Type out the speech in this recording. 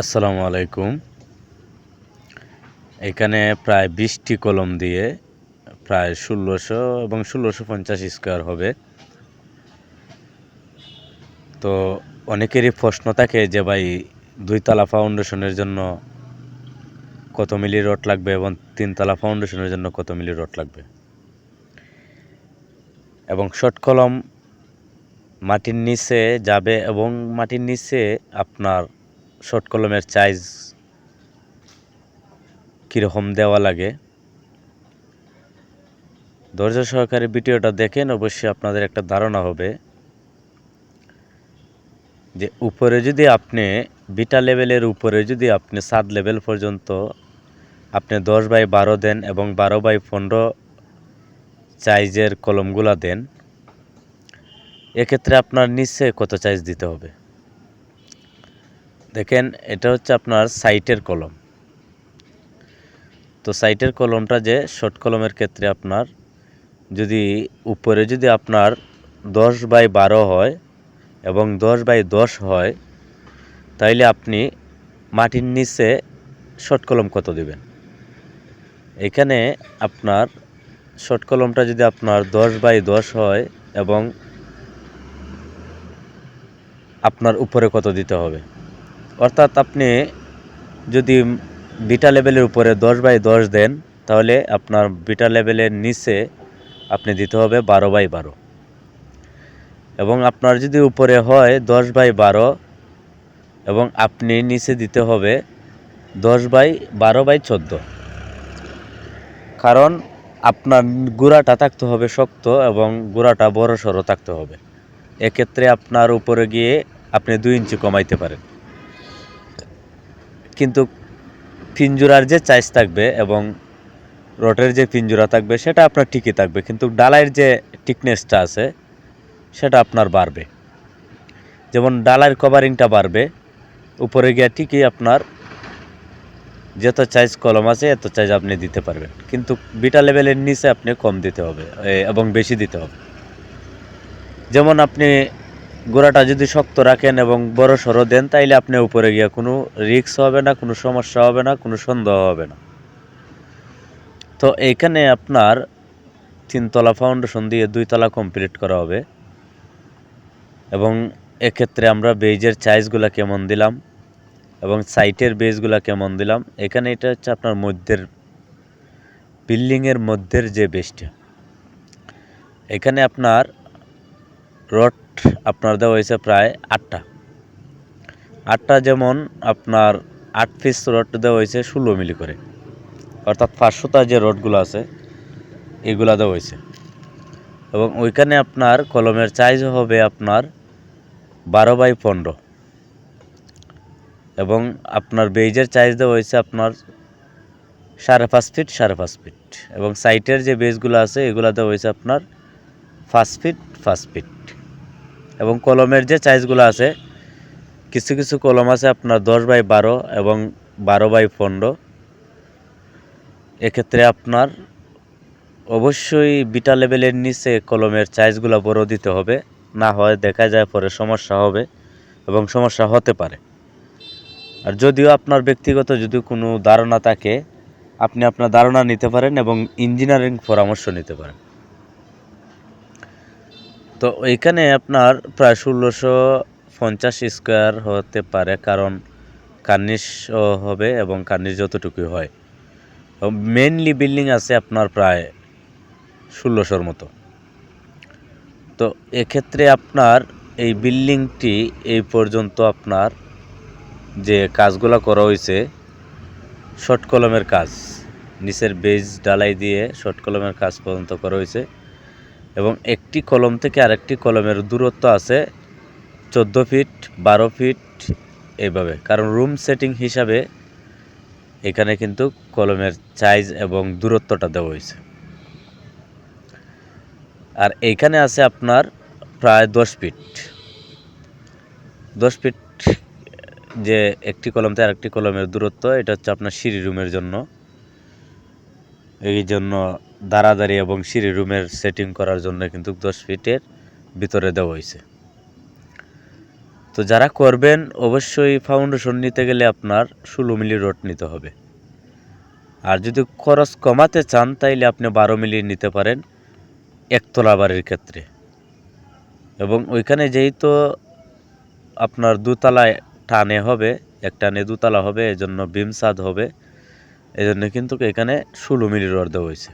আসসালামু আলাইকুম। এখানে প্রায় বিশটি কলম দিয়ে প্রায় ষোলোশো এবং ষোলোশো পঞ্চাশ স্কোয়ার হবে। তো অনেকেরই প্রশ্ন থাকে যে ভাই, দুইতলা ফাউন্ডেশনের জন্য কত মিলি রড লাগবে এবং তিনতলা ফাউন্ডেশনের জন্য কত মিলি রড লাগবে? এবং শর্ট কলম মাটির নিচে যাবে এবং মাটির নিচে আপনার শর্ট কলমের চাইজ কীরকম দেওয়া লাগে? ধৈর্য সহকারে ভিডিওটা দেখেন, অবশ্যই আপনাদের একটা ধারণা হবে। যে উপরে যদি আপনি বিটা লেভেলের উপরে যদি আপনি সাত লেভেল পর্যন্ত আপনি দশ বাই বারো দেন এবং বারো বাই পনেরো চাইজের কলমগুলা দেন, এক্ষেত্রে আপনার নিচে কত চাইজ দিতে হবে? দেখেন, এটা হচ্ছে আপনার সাইটের কলম। তো সাইটের কলমটা যে শর্ট কলমের ক্ষেত্রে আপনার যদি উপরে যদি আপনার দশ বাই বারো হয় এবং দশ বাই দশ হয়, তাইলে আপনি মাটির নিচে শর্ট কলম কত দেবেন? এখানে আপনার শর্ট কলমটা যদি আপনার দশ বাই দশ হয় এবং আপনার উপরে কত দিতে হবে? অর্থাৎ আপনি যদি বিটা লেভেলের উপরে দশ বাই দশ দেন, তাহলে আপনার বিটা লেভেলের নিচে আপনি দিতে হবে বারো বাই বারো। এবং আপনার যদি উপরে হয় দশ বাই বারো, এবং আপনি নিচে দিতে হবে দশ বাই বারো বাই চোদ্দ। কারণ আপনার গুঁড়াটা থাকতে হবে শক্ত এবং গুঁড়াটা বড় সড়ো থাকতে হবে। এক্ষেত্রে আপনার উপরে গিয়ে আপনি দুই ইঞ্চি কমাইতে পারেন। কিন্তু পিঞ্জুরার যে চাইজ থাকবে এবং রটের যে পিঞ্জুরা থাকবে, সেটা আপনার ঠিকই থাকবে, কিন্তু ডালাইয়ের যে টিকনেসটা আছে, সেটা আপনার বাড়বে। যেমন ডালার কভারিংটা বাড়বে, উপরে গিয়ে ঠিকই আপনার যত চাইজ কলম আছে, এত চাইজ আপনি দিতে পারবেন। কিন্তু বিটা লেভেলের নিচে আপনি কম দিতে হবে এবং বেশি দিতে হবে। যেমন আপনি গোড়াটা যদি শক্ত রাখেন এবং বড় সড়ো দেন, তাইলে আপনি উপরে গিয়ে কোনো রিক্স হবে না, কোনো সমস্যা হবে না, কোনো সন্দেহ হবে না। তো এইখানে আপনার তিনতলা ফাউন্ডেশন দিয়ে দুইতলা কমপ্লিট করা হবে। এবং এক্ষেত্রে আমরা বেজের চাইজগুলো কেমন দিলাম এবং সাইটের বেজগুলো কেমন দিলাম, এখানে এটা হচ্ছে আপনার মধ্যের বিল্ডিংয়ের মধ্যের যে বেসটা এখানে আপনার রড আপনার দেওয়া হয়েছে প্রায় আটটা। আটটা যেমন আপনার আট পিস রড দেওয়া হয়েছে ষোলো মিলি করে। অর্থাৎ পাঁচশোটা যে রডগুলো আছে, এগুলা দেওয়া হয়েছে। এবং ওইখানে আপনার কলমের চাইজ হবে আপনার বারো বাই পনেরো। এবং আপনার বেজের চাইজ দেওয়া হয়েছে আপনার সাড়ে পাঁচ ফিট সাড়ে পাঁচ ফিট এবং সাইটের যে বেজগুলো আছে, এগুলো দেওয়া হয়েছে আপনার পাঁচ ফিট পাঁচ ফিট এবং কলমের যে চাইজগুলো আছে, কিছু কিছু কলম আছে আপনার দশ বাই বারো এবং বারো বাই পনেরো। এক্ষেত্রে আপনার অবশ্যই বিটা লেভেলের নিচে কলমের চাইজগুলো বড় দিতে হবে, না হয় দেখা যায় পরে সমস্যা হবে এবং সমস্যা হতে পারে। আর যদিও আপনার ব্যক্তিগত যদি কোনো ধারণা থাকে, আপনি আপনার ধারণা নিতে পারেন এবং ইঞ্জিনিয়ারিং পরামর্শ নিতে পারেন। তো এইখানে আপনার প্রায় ষোলোশো পঞ্চাশ স্কোয়ার হতে পারে, কারণ কার্নিশ হবে এবং কার্নিশ যতটুকুই হয়। মেনলি বিল্ডিং আছে আপনার প্রায় ষোলোশোর মতো। তো এক্ষেত্রে আপনার এই বিল্ডিংটি এই পর্যন্ত আপনার যে কাজগুলো করা হয়েছে শর্ট কলমের কাজ, নিচের বেজ ডালাই দিয়ে শর্ট কলমের কাজ পর্যন্ত করা হয়েছে। এবং একটি কলম থেকে আরেকটি কলমের দূরত্ব আছে চোদ্দ ফিট, বারো ফিট এইভাবে। কারণ রুম সেটিং হিসাবে এখানে কিন্তু কলমের সাইজ এবং দূরত্বটা দেওয়া হয়েছে। আর এইখানে আছে আপনার প্রায় দশ ফিট। দশ ফিট যে একটি কলম থেকে আরেকটি কলমের দূরত্ব, এটা হচ্ছে আপনার সিঁড়ি রুমের জন্য। এই জন্য দাঁড়াদাঁড়ি এবং সিঁড়ি রুমের সেটিং করার জন্য কিন্তু দশ ফিটের ভিতরে দেওয়া হয়েছে। তো যারা করবেন, অবশ্যই ফাউন্ডেশন নিতে গেলে আপনার ষোলো মিলি রড নিতে হবে। আর যদি খরচ কমাতে চান, তাইলে আপনি বারো মিলি নিতে পারেন একতলা বাড়ির ক্ষেত্রে। এবং ওইখানে যেহেতু আপনার দুতলায় টানে হবে, এক টানে দুতলা হবে, এজন্য বিম হবে। এজন্য কিন্তু এখানে ষোলো মিলি রড দেওয়া হয়েছে।